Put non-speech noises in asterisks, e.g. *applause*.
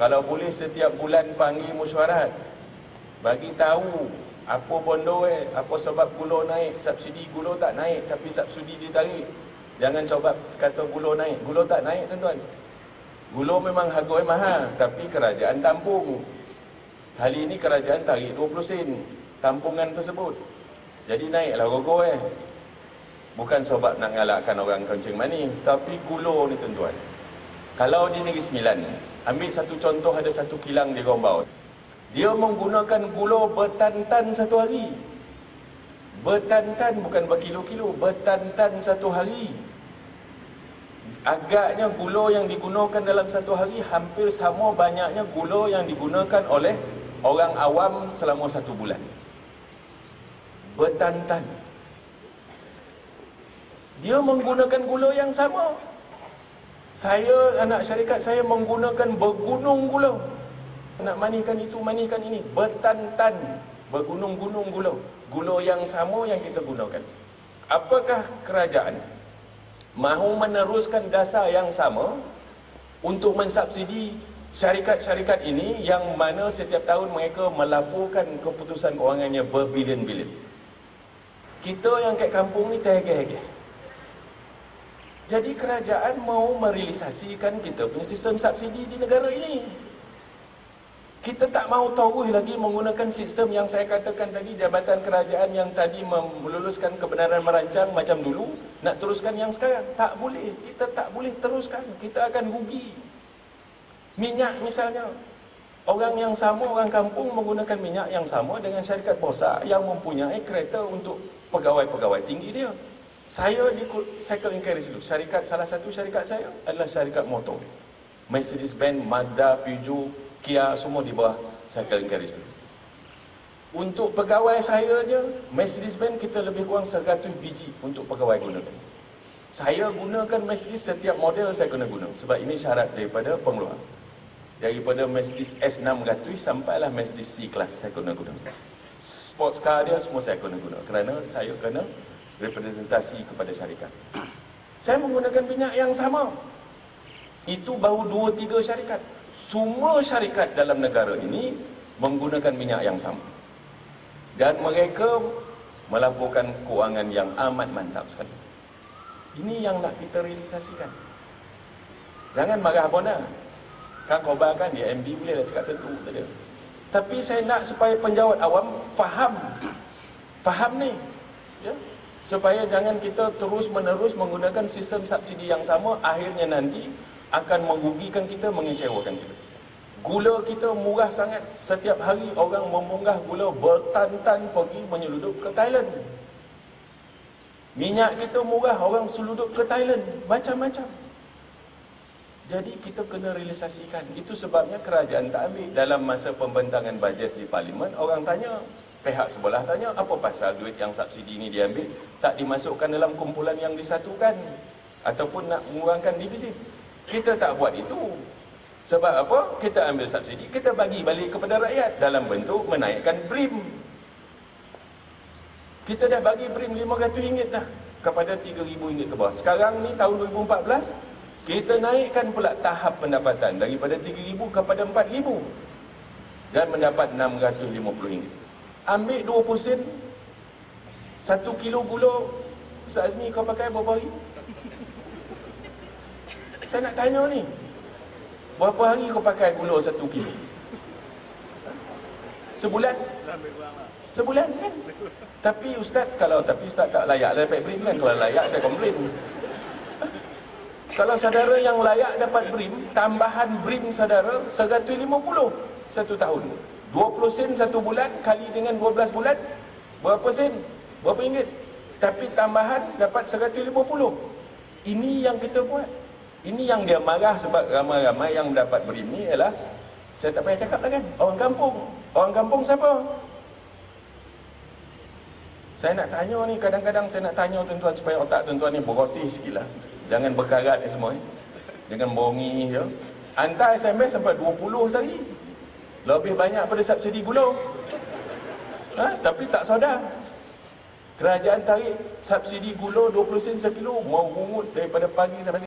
Kalau boleh setiap bulan panggil mesyuarat. Bagi tahu apa bondo eh, apa sebab gula naik, subsidi gula tak naik tapi subsidi ditarik. Jangan coba kata gula naik. Gula tak naik tuan-tuan. Gula memang harga mahal tapi kerajaan tampung. Kali ini kerajaan tarik 20 sen tampungan tersebut. Jadi naiklah rogo eh. Bukan sebab nak ngalakkan orang kencing mani, tapi gula ni tuan-tuan. Kalau di Negeri Sembilan, ambil satu contoh ada satu kilang di Gombau. Dia menggunakan gula bertan-tan satu hari. Bertan-tan bukan berkilo-kilo, bertan-tan satu hari. Agaknya gula yang digunakan dalam satu hari hampir sama banyaknya gula yang digunakan oleh orang awam selama satu bulan. Bertan-tan. Dia menggunakan gula yang sama. Saya, anak syarikat saya menggunakan bergunung gula. Nak manikan itu, manikan ini. Bertan-tan, bergunung-gunung gula. Gula yang sama yang kita gunakan. Apakah kerajaan mahu meneruskan dasar yang sama untuk mensubsidi syarikat-syarikat ini yang mana setiap tahun mereka melaporkan keputusan kewangannya berbilion-bilion. Kita yang kat kampung ni terhegeh-hegeh. Jadi kerajaan mau merealisasikan kita punya sistem subsidi di negara ini. Kita tak mahu tahu lagi menggunakan sistem yang saya katakan tadi Jabatan kerajaan yang tadi meluluskan kebenaran merancang macam dulu Nak teruskan yang sekarang. Tak boleh, kita tak boleh teruskan. Kita akan rugi. Minyak misalnya. Orang yang sama, orang kampung menggunakan minyak yang sama Dengan syarikat bosa yang mempunyai kereta untuk pegawai-pegawai tinggi dia Saya di Cycle Encourage dulu Syarikat, salah satu syarikat saya adalah syarikat motor Mercedes-Benz, Mazda, Peugeot, Kia semua di bawah cycle encourage Untuk pegawai saya je, Mercedes-Benz kita lebih kurang 100 biji untuk pegawai gunakan. Saya gunakan Mercedes setiap model saya kena guna. Sebab ini syarat daripada pengeluar. Daripada Mercedes S600 sampailah Mercedes C-Class saya kena guna. Sports car dia semua saya kena guna. Kerana saya kena representasi kepada syarikat. *clears throat* Saya menggunakan minyak yang sama. Itu baru 2-3 syarikat semua syarikat dalam negara ini menggunakan minyak yang sama. Dan mereka melaporkan kewangan yang amat mantap sekali. Ini yang nak kita realisasikan. Jangan marah bona. Kan khabar kan di MB boleh lah cakap tentu saja. Tapi saya nak supaya penjawat awam faham. *clears throat* Faham ni. Ya? Supaya jangan kita terus menerus menggunakan sistem subsidi yang sama akhirnya nanti akan merugikan kita, mengecewakan kita. Gula kita murah sangat. Setiap hari orang memunggah gula bertan-tan pergi menyeludup ke Thailand. Minyak kita murah, orang seludup ke Thailand. Macam-macam. Jadi kita kena realisasikan. Itu sebabnya kerajaan tak ambil. Dalam masa pembentangan bajet di parlimen, orang tanya, pihak sebelah tanya, apa pasal duit yang subsidi ini diambil, tak dimasukkan dalam kumpulan yang disatukan? Ataupun nak mengurangkan defisit? Kita tak buat itu. Sebab apa? Kita ambil subsidi, kita bagi balik kepada rakyat dalam bentuk menaikkan BRIM. Kita dah bagi BRIM RM500 dah kepada RM3,000 ke bawah. Sekarang ni tahun 2014, kita naikkan pula tahap pendapatan daripada RM3,000 kepada RM4,000 dan mendapat RM650. Ambil 20 sen, 1 kilo gula, Ustaz Azmi kau pakai berapa hari? Saya nak tanya ni. Berapa hari kau pakai gula satu kilo? Sebulan? Sebulan kan? Tapi ustaz, kalau tapi ustaz tak layak lah dapat brim kan? Kalau layak saya komplain. Kalau saudara yang layak dapat brim, tambahan brim saudara 150 satu tahun. 20 sen satu bulan kali dengan 12 bulan, berapa sen? Berapa ringgit? Tapi tambahan dapat 150. Ini yang kita buat. Ini yang dia marah sebab ramai-ramai yang mendapat beri ni ialah saya tak payah cakap lah kan, orang kampung. Orang kampung siapa? Saya nak tanya ni, kadang-kadang saya nak tanya tuan-tuan supaya otak tuan-tuan ni berosi sikit lah. Jangan berkarat ni semua. Eh. Jangan bongi. Ya. Hantar SMS sampai 20 sehari. Lebih banyak pada subsidi gula. Ha? Tapi tak sadar. Kerajaan tarik subsidi gula 20 sen sekilo, mau daripada pagi sampai